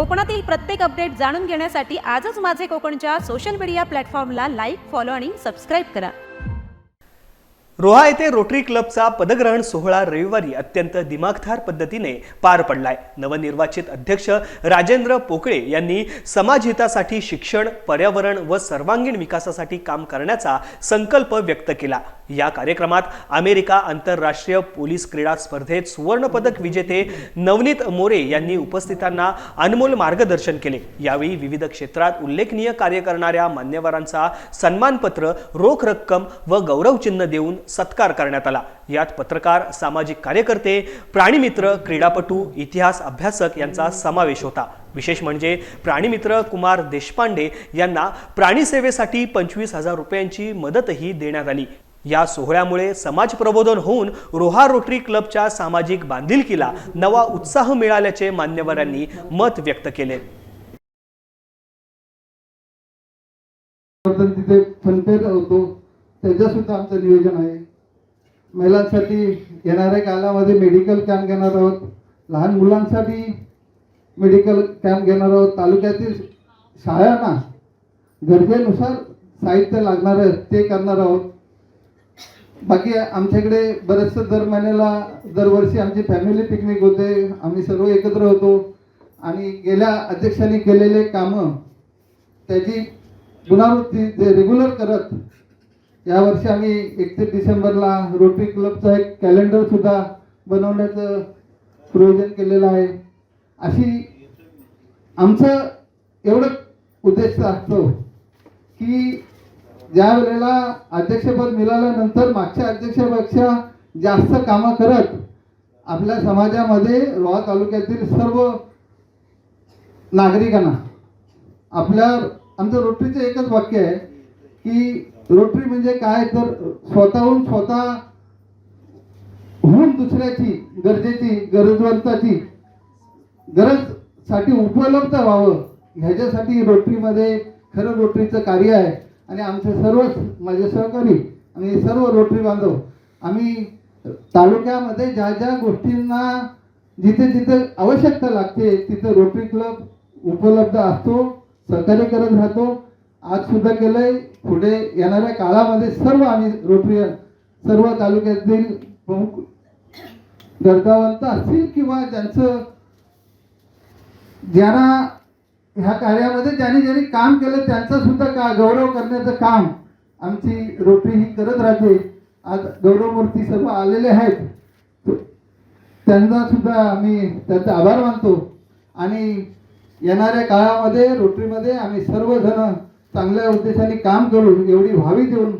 कोकणातील प्रत्येक अपडेट जाणून घेण्यासाठी आजच माझे कोकणच्या सोशल मीडिया प्लॅटफॉर्मला लाईक फॉलो आणि सबस्क्राईब करा. रोहा येथे रोटरी क्लबचा पदग्रहण सोहळा रविवारी अत्यंत दिमागदार पद्धतीने पार पडलाय. नवनिर्वाचित अध्यक्ष राजेंद्र पोकळे यांनी समाजहितासाठी शिक्षण पर्यावरण व सर्वांगीण विकासासाठी काम करण्याचा संकल्प व्यक्त केला. या कार्यक्रमात अमेरिका आंतरराष्ट्रीय पोलीस क्रीडा स्पर्धेत सुवर्णपदक विजेते नवनीत मोरे यांनी उपस्थितांना अनमोल मार्गदर्शन केले. यावेळी विविध क्षेत्रात उल्लेखनीय कार्य करणाऱ्या मान्यवरांचा सन्मानपत्र रोख रक्कम व गौरवचिन्ह देऊन सत्कार करण्यात आला. यात पत्रकार सामाजिक कार्यकर्ते प्राणीमित्र क्रीडापटू इतिहास अभ्यासक यांचा समावेश होता. विशेष म्हणजे प्राणीमित्र कुमार देशपांडे यांना प्राणीसेवेसाठी पंचवीस हजार रुपयांची मदतही देण्यात आली. या सोहळ्यामुळे समाज प्रबोधन होऊन रोहा रोटरी क्लबच्या सामाजिक बांधिलकीला नवा उत्साह मिळाल्याचे मान्यवरांनी मत व्यक्त केले. तिथे फनफेअर होतो. त्याच्या सुद्धा आमचं नियोजन आहे. महिलांसाठी येणाऱ्या कालामध्ये मेडिकल कॅम्प घेणार आहोत. लहान मुलांसाठी मेडिकल कॅम्प घेणार आहोत. तालुक्यातील शाळांना गरजेनुसार साहित्य लागणार आहे ते करणार आहोत. बाकी आमच्याकडे बरेचसं दर महिन्याला दरवर्षी आमची फॅमिली पिकनिक होते. आम्ही सर्व एकत्र होतो. आणि गेल्या अध्यक्षांनी केलेले कामं त्याची पुनरावृत्ती जे रेग्युलर करत यावर्षी आम्ही एकतीस डिसेंबरला रोटरी क्लबचा एक कॅलेंडर सुद्धा बनवण्याचं प्रयोजन केलेलं आहे. अशी आमचं एवढं उद्देश असतो की ज्या वेळेला अध्यक्षपद मिळाल्यानंतर मागच्या अध्यक्षापेक्षा जास्त कामं करत आपल्या समाजामध्ये रोहा तालुक्यातील सर्व नागरिकांना आपल्या आमचं रोटरीचं एकच वाक्य आहे की रोटरी म्हणजे काय? तर स्वतःहून स्वतः होऊन दुसऱ्याची गरजेची गरजवंताची गरजसाठी उपलब्ध व्हावं. ह्याच्यासाठी रोटरीमध्ये खरं रोटरीचं कार्य आहे. आणि आमचे सर्वच माझे सहकारी आणि सर्व रोटरी बांधव आम्ही तालुक्यामध्ये ज्या ज्या गोष्टींना जिथे जिथे आवश्यकता लागते तिथे रोटरी क्लब उपलब्ध असतो सहकार्य करत राहतो. आज सुद्धा केलंय पुढे येणाऱ्या काळामध्ये सर्व आम्ही रोटरी सर्व तालुक्यातील प्रमुख गरजावंत असतील किंवा ज्यांचं ज्यांना ह्या कार्यामध्ये ज्यांनी ज्यांनी काम केलं त्यांचा सुद्धा का गौरव करण्याचं काम आमची रोटरी ही करत राहते. आज गौरवमूर्ती सर्व आलेले आहेत. त्यांना सुद्धा आम्ही त्यांचा आभार मानतो. आणि येणाऱ्या काळामध्ये रोटरीमध्ये आम्ही सर्वजण चांगल्या उद्देशाने काम करू एवढी व्हावी देऊन